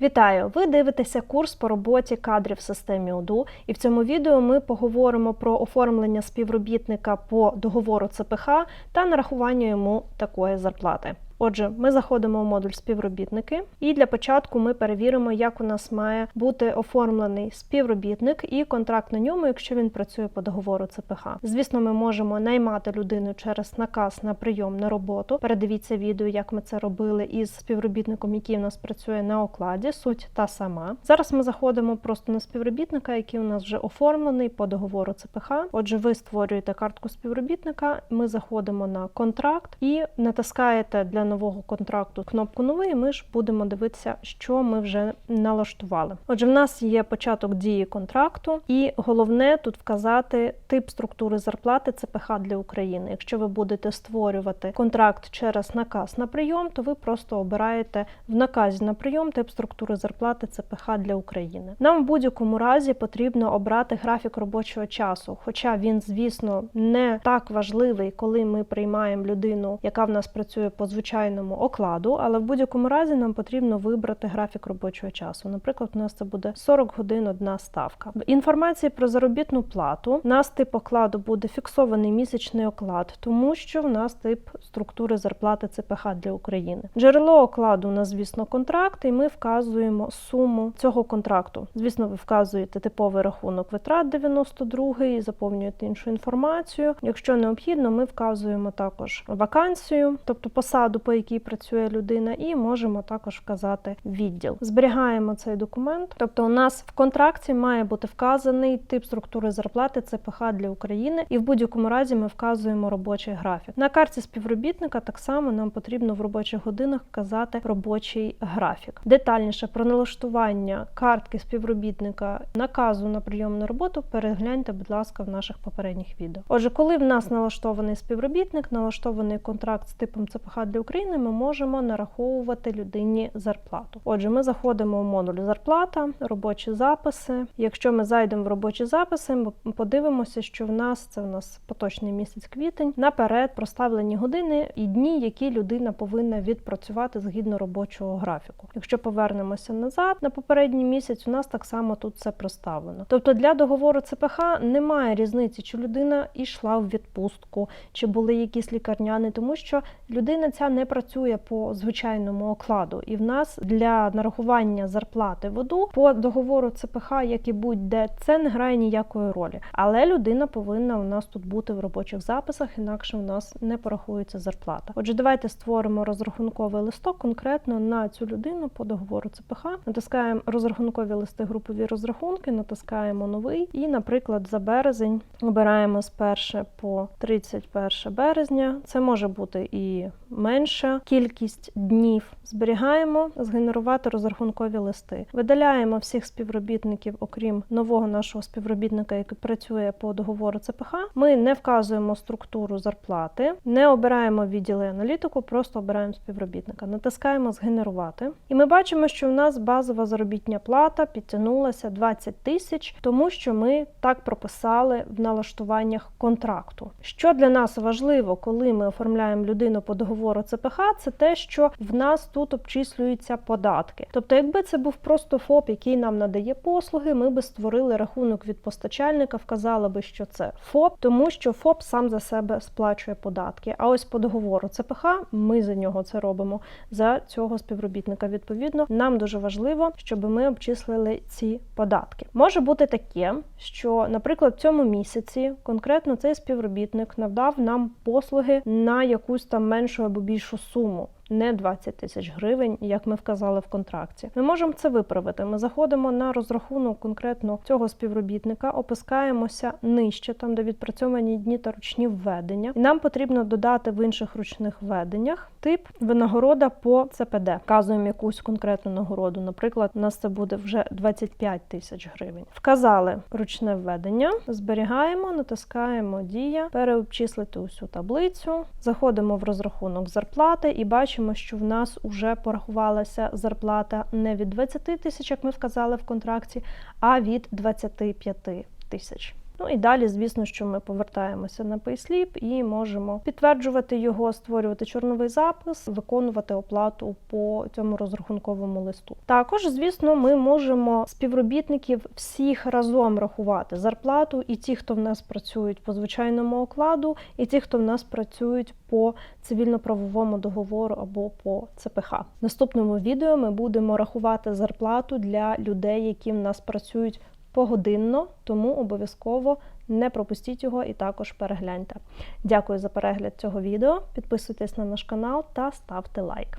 Вітаю! Ви дивитеся курс по роботі кадрів в системі ОДУ, і в цьому відео ми поговоримо про оформлення співробітника по договору ЦПХ та нарахування йому такої зарплати. Отже, ми заходимо в модуль співробітники, і для початку ми перевіримо, як у нас має бути оформлений співробітник і контракт на ньому, якщо він працює по договору ЦПХ. Звісно, ми можемо наймати людину через наказ на прийом на роботу. Передивіться відео, як ми це робили із співробітником, який у нас працює на окладі. Суть та сама. Зараз ми заходимо просто на співробітника, який у нас вже оформлений по договору ЦПХ. Отже, ви створюєте картку співробітника. Ми заходимо на контракт і натискаєте для нового контракту кнопку Новий. Ми ж будемо дивитися, що ми вже налаштували. Отже, в нас є початок дії контракту, і головне тут вказати тип структури зарплати ЦПХ для України. Якщо ви будете створювати контракт через наказ на прийом, то ви просто обираєте в наказі на прийом тип структури зарплати ЦПХ для України. Нам в будь-якому разі потрібно обрати графік робочого часу, хоча він, звісно, не так важливий, коли ми приймаємо людину, яка в нас працює по звичайному окладу, але в будь-якому разі нам потрібно вибрати графік робочого часу. Наприклад, у нас це буде 40 годин одна ставка. В інформації про заробітну плату у нас тип окладу буде фіксований місячний оклад, тому що в нас тип структури зарплати ЦПХ для України. Джерело окладу у нас, звісно, контракт, і ми вказуємо суму цього контракту. Звісно, ви вказуєте типовий рахунок витрат 92 і заповнюєте іншу інформацію. Якщо необхідно, ми вказуємо також вакансію, тобто посаду, по якій працює людина, і можемо також вказати відділ. Зберігаємо цей документ. Тобто, у нас в контракті має бути вказаний тип структури зарплати ЦПХ для України, і в будь-якому разі ми вказуємо робочий графік. На карті співробітника так само нам потрібно в робочих годинах вказати робочий графік. Детальніше про налаштування картки співробітника наказу на прийом на роботу перегляньте, будь ласка, в наших попередніх відео. Отже, коли в нас налаштований співробітник, налаштований контракт з типом ЦПХ для України, ми можемо нараховувати людині зарплату. Отже, ми заходимо в модуль зарплата, робочі записи. Якщо ми зайдемо в робочі записи, ми подивимося, що в нас це в нас поточний місяць квітень. Наперед проставлені години і дні, які людина повинна відпрацювати згідно робочого графіку. Якщо повернемося назад на попередній місяць, у нас так само тут це проставлено. Тобто для договору ЦПХ немає різниці, чи людина йшла в відпустку, чи були якісь лікарняни, тому що людина ця не працює по звичайному окладу, і в нас для нарахування зарплати воду по договору ЦПХ, як і будь-де, це не грає ніякої ролі. Але людина повинна у нас тут бути в робочих записах, інакше у нас не порахується зарплата. Отже, давайте створимо розрахунковий листок конкретно на цю людину по договору ЦПХ. Натискаємо розрахункові листи групові розрахунки, натискаємо новий і, наприклад, за березень обираємо з 1 по 31 березня. Це може бути і менша кількість днів. Зберігаємо, згенерувати розрахункові листи. Видаляємо всіх співробітників, окрім нового нашого співробітника, який працює по договору ЦПХ. Ми не вказуємо структуру зарплати, не обираємо відділи аналітику, просто обираємо співробітника. Натискаємо згенерувати. І ми бачимо, що в нас базова заробітня плата підтягнулася 20 тисяч, тому що ми так прописали в налаштуваннях контракту. Що для нас важливо, коли ми оформляємо людину по договору ЦПХ, це те, що в нас тут обчислюються податки. Тобто, якби це був просто ФОП, який нам надає послуги, ми би створили рахунок від постачальника, вказали би, що це ФОП, тому що ФОП сам за себе сплачує податки. А ось по договору ЦПХ ми за нього це робимо за цього співробітника. Відповідно, нам дуже важливо, щоб ми обчислили ці податки. Може бути таке, що, наприклад, в цьому місяці конкретно цей співробітник надав нам послуги на якусь там меншу або більшу суму. Не 20 тисяч гривень, як ми вказали в контракті. Ми можемо це виправити. Ми заходимо на розрахунок конкретно цього співробітника, опускаємося нижче, там де відпрацьовані дні та ручні введення. І нам потрібно додати в інших ручних введеннях тип винагорода по ЦПД. Вказуємо якусь конкретну нагороду. Наприклад, у нас це буде вже 25 тисяч гривень. Вказали ручне введення, зберігаємо, натискаємо Дія, переобчислити усю таблицю, заходимо в розрахунок зарплати і бачимо, що в нас вже порахувалася зарплата не від 20 тисяч, як ми вказали в контракті, а від 25 тисяч. Ну і далі, звісно, що ми повертаємося на Payslip і можемо підтверджувати його, створювати чорновий запис, виконувати оплату по цьому розрахунковому листу. Також, звісно, ми можемо співробітників всіх разом рахувати зарплату, і ті, хто в нас працюють по звичайному окладу, і ті, хто в нас працюють по цивільно-правовому договору або по ЦПХ. В наступному відео ми будемо рахувати зарплату для людей, які в нас працюють погодинно, тому обов'язково не пропустіть його і також перегляньте. Дякую за перегляд цього відео. Підписуйтесь на наш канал та ставте лайк.